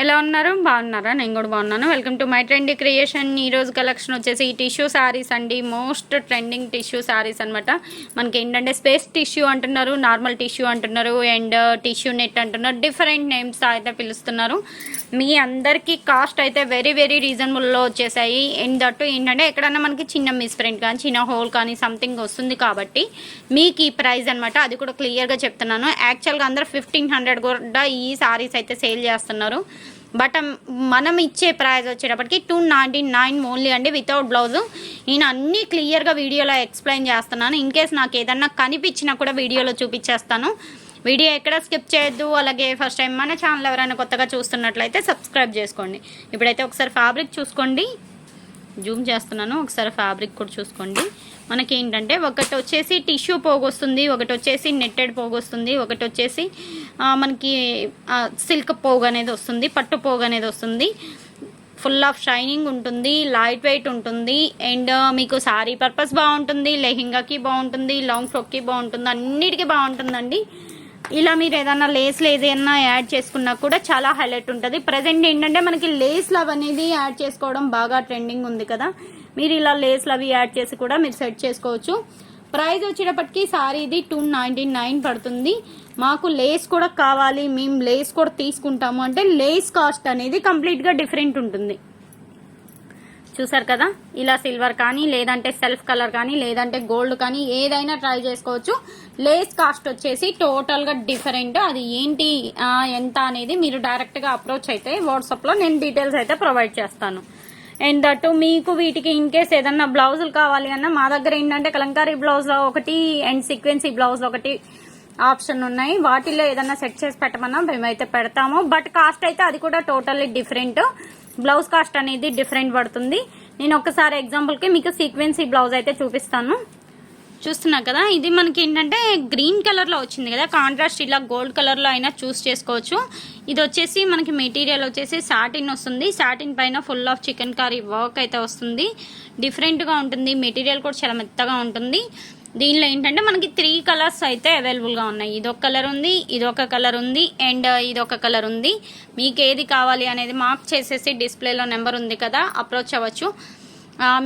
ఎలా ఉన్నారు? బాగున్నారా? నేను కూడా బాగున్నాను. Welcome to my trend creation ఈరోజు కలెక్షన్ వచ్చేసి ఈ టిష్యూ శారీస్ అండి. మోస్ట్ ట్రెండింగ్ టిష్యూ శారీస్ అనమాట మనకి ఏంటంటే స్పేస్ టిష్యూ అంటున్నారు నార్మల్ టిష్యూ అంటున్నారు అండ్ టిష్యూ నెట్ అంటున్నారు. డిఫరెంట్ నేమ్స్ అయితే పిలుస్తున్నారు. మీ అందరికీ కాస్ట్ అయితే వెరీ వెరీ రీజనబుల్లో వచ్చేసాయి. అండ్ దట్టు ఏంటంటే ఎక్కడన్నా మనకి చిన్న మిస్ ప్రింట్ కానీ చిన్న హోల్ కానీ సంథింగ్ వస్తుంది కాబట్టి మీకు ఈ ప్రైస్ అనమాట అది కూడా క్లియర్గా చెప్తున్నాను. యాక్చువల్గా అందరూ ఫిఫ్టీన్ హండ్రెడ్ కూడా ఈ సారీస్ అయితే సేల్ చేస్తున్నారు. బట్ um, మనం ఇచ్చే ప్రైస్ వచ్చేటప్పటికి టూ నైంటీ నైన్ ఓన్లీ అండి వితౌట్ బ్లౌజ్ నేను అన్నీ క్లియర్గా వీడియోలో ఎక్స్ప్లెయిన్ చేస్తున్నాను. ఇన్ కేస్ నాకు ఏదన్నా కనిపించినా కూడా వీడియోలో చూపించేస్తాను. వీడియో ఎక్కడ స్కిప్ చేయొద్దు. అలాగే ఫస్ట్ టైం మన ఛానల్ ఎవరైనా కొత్తగా చూస్తున్నట్లయితే సబ్స్క్రైబ్ చేసుకోండి. ఇప్పుడైతే ఒకసారి ఫ్యాబ్రిక్ చూసుకోండి. జూమ్ చేస్తున్నాను. ఒకసారి ఫ్యాబ్రిక్ కూడా చూసుకోండి. మనకి ఏంటంటే ఒకటి వచ్చేసి టిష్యూ పోగొస్తుంది ఒకటి వచ్చేసి నెట్టెడ్ పోగొస్తుంది ఒకటి వచ్చేసి మనకి సిల్క్ పోగు అనేది వస్తుంది పట్టు పోగు అనేది వస్తుంది. ఫుల్ ఆఫ్ షైనింగ్ ఉంటుంది లైట్ వెయిట్ ఉంటుంది అండ్ మీకు శారీ పర్పస్ బాగుంటుంది లెహింగాకి బాగుంటుంది లాంగ్ ఫ్రాక్కి బాగుంటుంది అన్నిటికీ బాగుంటుందండి. ఇలా మీరు ఏదైనా లేస్లు ఏదైనా యాడ్ చేసుకున్నా కూడా చాలా హైలైట్ ఉంటుంది. ప్రజెంట్ ఏంటంటే మనకి లేస్ లవ్ అనేది యాడ్ చేసుకోవడం బాగా ట్రెండింగ్ ఉంది కదా. మీరు ఇలా లేస్లు అవి యాడ్ చేసి కూడా మీరు సెట్ చేసుకోవచ్చు. ప్రైస్ వచ్చేటప్పటికి సారీ ఇది టూ నైంటీ నైన్ పడుతుంది. మాకు లేస్ కూడా కావాలి. మేము లేస్ కూడా తీసుకుంటాము. అంటే లేస్ కాస్ట్ అనేది కంప్లీట్గా డిఫరెంట్ ఉంటుంది. చూసారు కదా? ఇలా సిల్వర్ కానీ లేదంటే సెల్ఫ్ కలర్ కానీ లేదంటే గోల్డ్ కానీ ఏదైనా ట్రై చేసుకోవచ్చు. లేస్ కాస్ట్ వచ్చేసి టోటల్గా డిఫరెంట్. అది ఏంటి ఎంత అనేది మీరు డైరెక్ట్గా అప్రోచ్ అయితే వాట్సాప్లో నేను డీటెయిల్స్ అయితే ప్రొవైడ్ చేస్తాను. అండ్ దట్టు మీకు వీటికి ఇన్ కేస్ ఏదన్నా బ్లౌజులు కావాలి అన్న మా దగ్గర ఏంటంటే కలంకారీ బ్లౌజ్లో ఒకటి అండ్ సీక్వెన్సీ బ్లౌజ్ ఒకటి ఆప్షన్ ఉన్నాయి. వాటిల్లో ఏదన్నా సెట్ చేసి పెట్టమన్నా మేమైతే పెడతాము. బట్ కాస్ట్ అయితే అది కూడా టోటల్లీ డిఫరెంట్. బ్లౌజ్ కాస్ట్ అనేది డిఫరెంట్ పడుతుంది. నేను ఒకసారి ఎగ్జాంపుల్కి మీకు సీక్వెన్సీ బ్లౌజ్ అయితే చూపిస్తాను. చూస్తున్నా కదా ఇది మనకి ఏంటంటే గ్రీన్ కలర్లో వచ్చింది కదా కాంట్రాస్ట్ ఇలా గోల్డ్ కలర్లో అయినా చూస్ చేసుకోవచ్చు. ఇది వచ్చేసి మనకి మెటీరియల్ వచ్చేసి సాటిన్ వస్తుంది. సాటిన్ పైన full of chikankari work అయితే వస్తుంది. డిఫరెంట్గా ఉంటుంది. మెటీరియల్ కూడా చాలా మెత్తగా ఉంటుంది. దీనిలో ఏంటంటే మనకి త్రీ కలర్స్ అయితే అవైలబుల్గా ఉన్నాయి. ఇదొక కలర్ ఉంది ఇదొక కలర్ ఉంది అండ్ uh, ఇదొక కలర్ ఉంది. మీకు ఏది కావాలి అనేది మార్క్ చేసేసి డిస్ప్లేలో నెంబర్ ఉంది కదా అప్రోచ్ అవ్వచ్చు.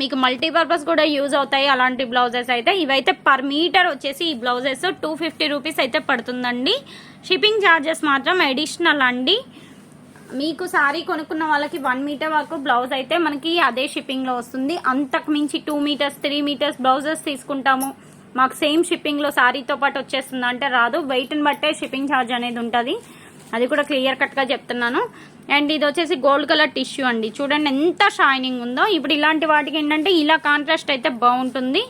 మీకు మల్టీపర్పస్ కూడా యూజ్ అవుతాయి. అలాంటి బ్లౌజెస్ అయితే ఇవైతే పర్ మీటర్ వచ్చేసి ఈ బ్లౌజెస్ టూ ఫిఫ్టీ రూపీస్ అయితే పడుతుందండి. షిప్పింగ్ ఛార్జెస్ మాత్రం అడిషనల్ అండి. మీకు సారీ కొనుక్కున్న వాళ్ళకి వన్ మీటర్ వరకు బ్లౌజ్ అయితే మనకి అదే షిప్పింగ్లో వస్తుంది. అంతకు మించి two metres three metres blouses తీసుకుంటాము. మాకు సేమ్ షిప్పింగ్లో శారీతో పాటు వచ్చేస్తుంది అంటే రాదు. వెయిట్ని బట్టే షిప్పింగ్ ఛార్జ్ అనేది ఉంటుంది. అది కూడా క్లియర్ కట్గా చెప్తున్నాను. అండ్ ఇది వచ్చేసి గోల్డ్ కలర్ టిష్యూ అండి. చూడండి ఎంత షైనింగ్ ఉందో. ఇప్పుడు ఇలాంటి వాటికి ఏంటంటే ఇలా కాంట్రాస్ట్ అయితే బాగుంటుంది.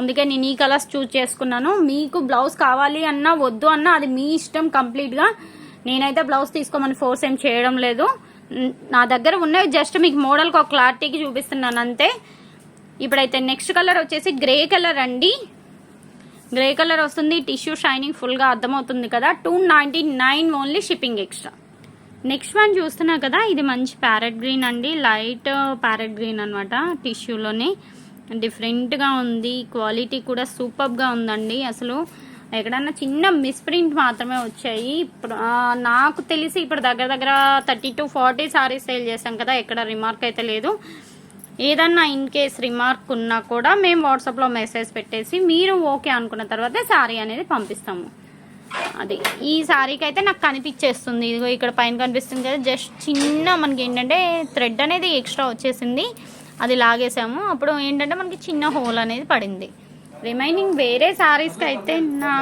అందుకే నేను ఈ కలర్స్ చూస్ చేసుకున్నాను. మీకు బ్లౌజ్ కావాలి అన్నా వద్దు అన్నా అది మీ ఇష్టం కంప్లీట్గా నేనైతే బ్లౌజ్ తీసుకోమని ఫోర్స్ ఏం చేయడం లేదు. నా దగ్గర ఉన్నవి జస్ట్ మీకు మోడల్కి ఒక క్లారిటీకి చూపిస్తున్నాను అంతే. ఇప్పుడైతే నెక్స్ట్ కలర్ వచ్చేసి గ్రే కలర్ అండి. గ్రే కలర్ వస్తుంది టిష్యూ షైనింగ్ ఫుల్గా అర్థమవుతుంది కదా. Two ninety nine only shipping extra next one చూస్తున్నా కదా ఇది మంచి ప్యారెట్ గ్రీన్ అండి. లైట్ ప్యారెట్ గ్రీన్ అనమాట టిష్యూలోనే డిఫరెంట్గా ఉంది క్వాలిటీ కూడా సూపర్గా ఉందండి. అసలు ఎక్కడన్నా చిన్న మిస్ప్రింట్ మాత్రమే వచ్చాయి. ఇప్పుడు నాకు తెలిసి ఇప్పుడు దగ్గర దగ్గర thirty to forty saris sale చేశాం కదా ఎక్కడ రిమార్క్ అయితే లేదు. ఏదన్నా ఇన్ కేస్ రిమార్క్ ఉన్నా కూడా మేము వాట్సాప్లో మెసేజ్ పెట్టేసి మీరు ఓకే అనుకున్న తర్వాత శారీ అనేది పంపిస్తాము. అది. ఈ శారీకి అయితే నాకు కనిపించేస్తుంది. ఇదిగో ఇక్కడ పైన కనిపిస్తుంది కదా జస్ట్ చిన్న మనకి ఏంటంటే థ్రెడ్ అనేది ఎక్స్ట్రా వచ్చేసింది. అది లాగేసాము. అప్పుడు ఏంటంటే మనకి చిన్న హోల్ అనేది పడింది. రిమైనింగ్ వేరే శారీస్కి అయితే నా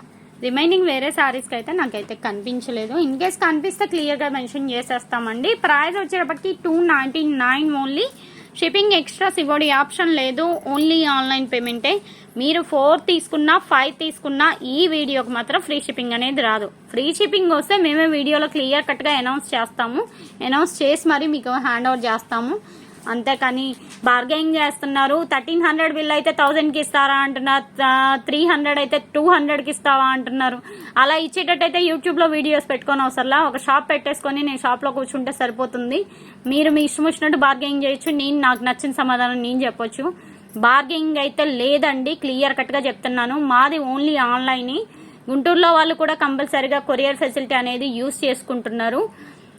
రిమైనింగ్ వేరే శారీస్కి అయితే నాకైతే కనిపించలేదు. ఇన్ కేస్ కనిపిస్తే క్లియర్గా మెన్షన్ చేసేస్తామండి. ప్రైస్ వచ్చేటప్పటికి two ninety nine only shipping extras ఇవ్వడి option లేదు. ఓన్లీ ఆన్లైన్ పేమెంటే మీరు ఫోర్ తీసుకున్నా ఫైవ్ తీసుకున్నా ఈ వీడియోకి మాత్రం ఫ్రీ షిప్పింగ్ అనేది రాదు. ఫ్రీ షిప్పింగ్ వస్తే మేమే వీడియోలో క్లియర్ కట్గా అనౌన్స్ చేస్తాము. అనౌన్స్ చేసి మరి మీకు హ్యాండ్ ఓవర్ చేస్తాము. అంతేకాని బార్గెనింగ్ చేస్తున్నారు. థర్టీన్ హండ్రెడ్ బిల్ అయితే థౌజండ్కి ఇస్తారా అంటున్నారు. త్రీ హండ్రెడ్ అయితే టూ హండ్రెడ్కి ఇస్తావా అంటున్నారు. అలా ఇచ్చేటట్టయితే యూట్యూబ్లో వీడియోస్ పెట్టుకొని అవసరంలా. ఒక షాప్ పెట్టేసుకొని నేను షాప్లో కూర్చుంటే సరిపోతుంది. మీరు మీ ఇష్టం వచ్చినట్టు బార్గెనింగ్ చేయొచ్చు. నేను నాకు నచ్చిన సమాధానం నేను చెప్పొచ్చు. బార్గెనింగ్ అయితే లేదండి. క్లియర్ కట్గా చెప్తున్నాను. మాది ఓన్లీ ఆన్లైన్ గుంటూరులో వాళ్ళు కూడా కంపల్సరిగా కొరియర్ ఫెసిలిటీ అనేది యూస్ చేసుకుంటున్నారు.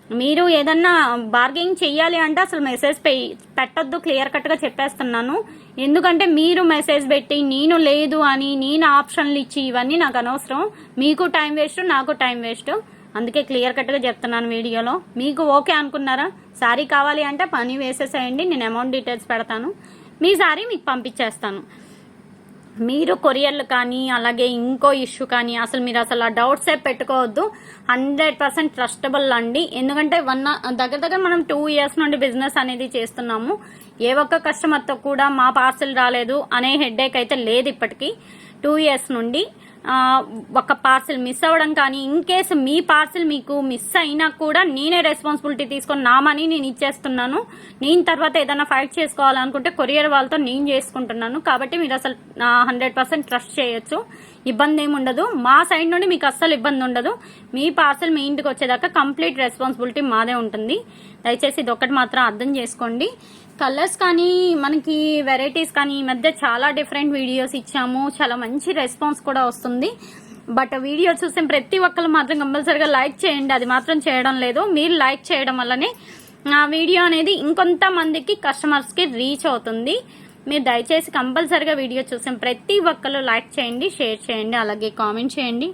మీరు ఏదన్నా బార్గెనింగ్ చెయ్యాలి అంటే అసలు మెసేజ్ పే పెట్టొద్దు క్లియర్ కట్గా చెప్పేస్తున్నాను. ఎందుకంటే మీరు మెసేజ్ పెట్టి నేను లేదు అని నేను ఆప్షన్లు ఇచ్చి ఇవన్నీ నాకు అనవసరం. మీకు టైం వేస్ట్ నాకు టైం వేస్ట్ అందుకే క్లియర్ కట్గా చెప్తున్నాను వీడియోలో. మీకు ఓకే అనుకున్నారా? శారీ కావాలి అంటే పని వేసేసేయండి నేను అమౌంట్ డీటెయిల్స్ పెడతాను. మీ శారీ మీకు పంపించేస్తాను. మీరు కొరియర్లు కానీ అలాగే ఇంకో ఇష్యూ కానీ అసలు మీరు అసలు ఆ డౌట్సే పెట్టుకోవద్దు. హండ్రెడ్ పర్సెంట్ ట్రస్టబుల్ అండి. ఎందుకంటే వన్ దగ్గర దగ్గర మనం టూ ఇయర్స్ నుండి బిజినెస్ అనేది చేస్తున్నాము. ఏ ఒక్క కస్టమర్తో కూడా మా పార్సిల్ రాలేదు అనే హెడ్ఏక్ అయితే లేదు ఇప్పటికీ. టూ ఇయర్స్ నుండి ఒక పార్సిల్ మిస్ అవ్వడం కానీ ఇన్ కేసు మీ పార్సిల్ మీకు మిస్ అయినా కూడా నేనే రెస్పాన్సిబిలిటీ తీసుకొని నా మనీ నేను ఇచ్చేస్తున్నాను. నేను తర్వాత ఏదైనా ఫైట్ చేసుకోవాలనుకుంటే కొరియర్ వాళ్ళతో నేను చేసుకుంటున్నాను. కాబట్టి మీరు అసలు హండ్రెడ్ పర్సెంట్ ట్రస్ట్ చేయొచ్చు. ఇబ్బంది ఏమి ఉండదు. మా సైడ్ నుండి మీకు అస్సలు ఇబ్బంది ఉండదు. మీ పార్సల్ మీ ఇంటికి వచ్చేదాకా కంప్లీట్ రెస్పాన్సిబిలిటీ మాదే ఉంటుంది. దయచేసి ఇది ఒక్కటి మాత్రం అర్థం చేసుకోండి. కలర్స్ కానీ మనకి వెరైటీస్ కానీ ఈ మధ్య చాలా డిఫరెంట్ వీడియోస్ ఇచ్చాము. చాలా మంచి రెస్పాన్స్ కూడా వస్తుంది. బట్ వీడియో చూసిన ప్రతి ఒక్కరు మాత్రం కంపల్సరిగా లైక్ చేయండి. అది మాత్రం చేయడం లేదు. మీరు లైక్ చేయడం వల్లనే ఆ వీడియో అనేది ఇంకొంతమందికి కస్టమర్స్కి రీచ్ అవుతుంది. మీరు దయచేసి కంపల్సరిగా వీడియో చూసిన ప్రతి ఒక్కరు లైక్ చేయండి షేర్ చేయండి అలాగే కామెంట్ చేయండి.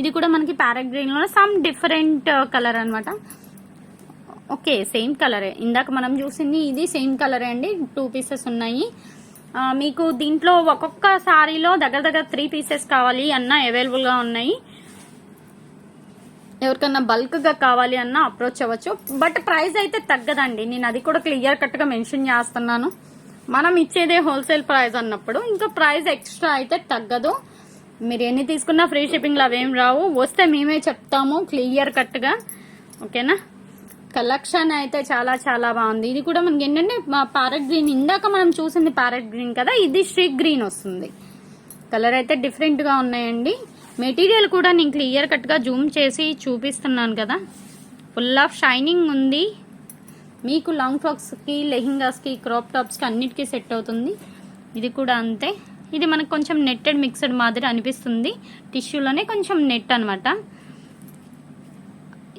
ఇది కూడా మనకి ప్యారెట్ సమ్ డిఫరెంట్ కలర్ అనమాట ఓకే సేమ్ కలరే. ఇందాక మనం చూసింది ఇది సేమ్ కలరే అండి. టూ పీసెస్ ఉన్నాయి. మీకు దీంట్లో ఒక్కొక్క సారీలో దగ్గర దగ్గర త్రీ పీసెస్ కావాలి అన్న అవైలబుల్గా ఉన్నాయి. ఎవరికన్నా బల్క్గా కావాలి అన్న అప్రోచ్ అవ్వచ్చు. బట్ ప్రైస్ అయితే తగ్గదండి. నేను అది కూడా క్లియర్ కట్గా మెన్షన్ చేస్తున్నాను. మనం ఇచ్చేదే హోల్సేల్ ప్రైస్ అన్నప్పుడు ఇంకా ప్రైస్ ఎక్స్ట్రా అయితే తగ్గదు. మీరు ఎన్ని తీసుకున్నా ఫ్రీ షిప్పింగ్లో అవేం రావు. వస్తే మేమే చెప్తాము క్లియర్ కట్గా ఓకేనా? కలెక్షన్ అయితే చాలా చాలా బాగుంది. ఇది కూడా మనకి ఏంటంటే ప్యారెట్ గ్రీన్ ఇందాక మనం చూసింది ప్యారెట్ గ్రీన్ కదా ఇది స్ట్రీక్ గ్రీన్ వస్తుంది. కలర్ అయితే డిఫరెంట్గా ఉన్నాయండి. మెటీరియల్ కూడా నేను క్లియర్ కట్గా జూమ్ చేసి చూపిస్తున్నాను కదా. ఫుల్ ఆఫ్ షైనింగ్ ఉంది. మీకు లాంగ్ ఫ్రాక్స్కి లెహింగాస్కి క్రాప్ టాప్స్కి అన్నిటికీ సెట్ అవుతుంది. ఇది కూడా అంతే. ఇది మనకు కొంచెం నెట్టెడ్ మిక్స్డ్ మాదిరి అనిపిస్తుంది. టిష్యూలోనే కొంచెం నెట్ అనమాట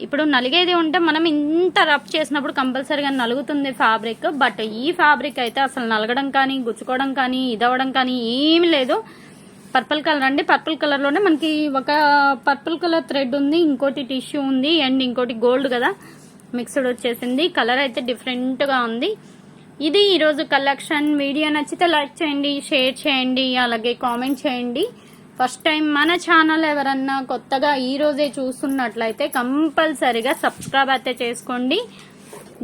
ఇప్పుడు నలిగేది ఉంటే మనం ఇంత రబ్ చేసినప్పుడు కంపల్సరీగా నలుగుతుంది ఫ్యాబ్రిక్ బట్ ఈ ఫ్యాబ్రిక్ అయితే అసలు నలగడం కానీ గుచ్చుకోవడం కానీ ఇదవడం కానీ ఏమి లేదు. పర్పుల్ కలర్ అండి. పర్పుల్ కలర్లోనే మనకి ఒక పర్పుల్ కలర్ థ్రెడ్ ఉంది ఇంకోటి టిష్యూ ఉంది అండ్ ఇంకోటి గోల్డ్ కదా. మిక్స్డ్ వచ్చేసింది. కలర్ అయితే డిఫరెంట్గా ఉంది. ఇది ఈరోజు కలెక్షన్. వీడియో నచ్చితే లైక్ చేయండి షేర్ చేయండి అలాగే కామెంట్ చేయండి. ఫస్ట్ టైం మన ఛానల్ ఎవరన్నా కొత్తగా ఈరోజే చూస్తున్నట్లయితే కంపల్సరిగా సబ్స్క్రైబ్ అయితే చేసుకోండి.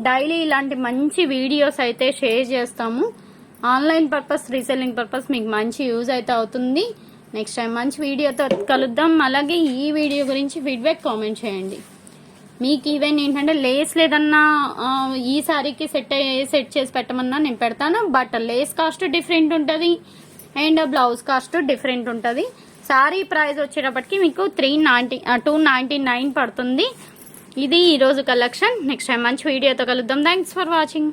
డైలీ ఇలాంటి మంచి వీడియోస్ అయితే షేర్ చేస్తాము. ఆన్లైన్ పర్పస్ రీసెల్లింగ్ పర్పస్ మీకు మంచి యూజ్ అయితే అవుతుంది. నెక్స్ట్ టైం మంచి వీడియోతో కలుద్దాం. అలాగే ఈ వీడియో గురించి ఫీడ్బ్యాక్ కామెంట్ చేయండి. మీకు ఈవెన్ ఏంటంటే లేస్ లేదన్నా ఈ సారీకి సెట్ అయ్యే సెట్ చేసి పెట్టమన్నా నేను పెడతాను. బట్ లేస్ కాస్ట్ డిఫరెంట్ ఉంటుంది. అండ్ బ్లౌజ్ కాస్ట్ డిఫరెంట్ ఉంటుంది. శారీ ప్రైస్ వచ్చేటప్పటికి మీకు three ninety two ninety nine పడుతుంది. ఇది ఈరోజు కలెక్షన్. నెక్స్ట్ టైం మంచి వీడియోతో కలుద్దాం. Thanks for watching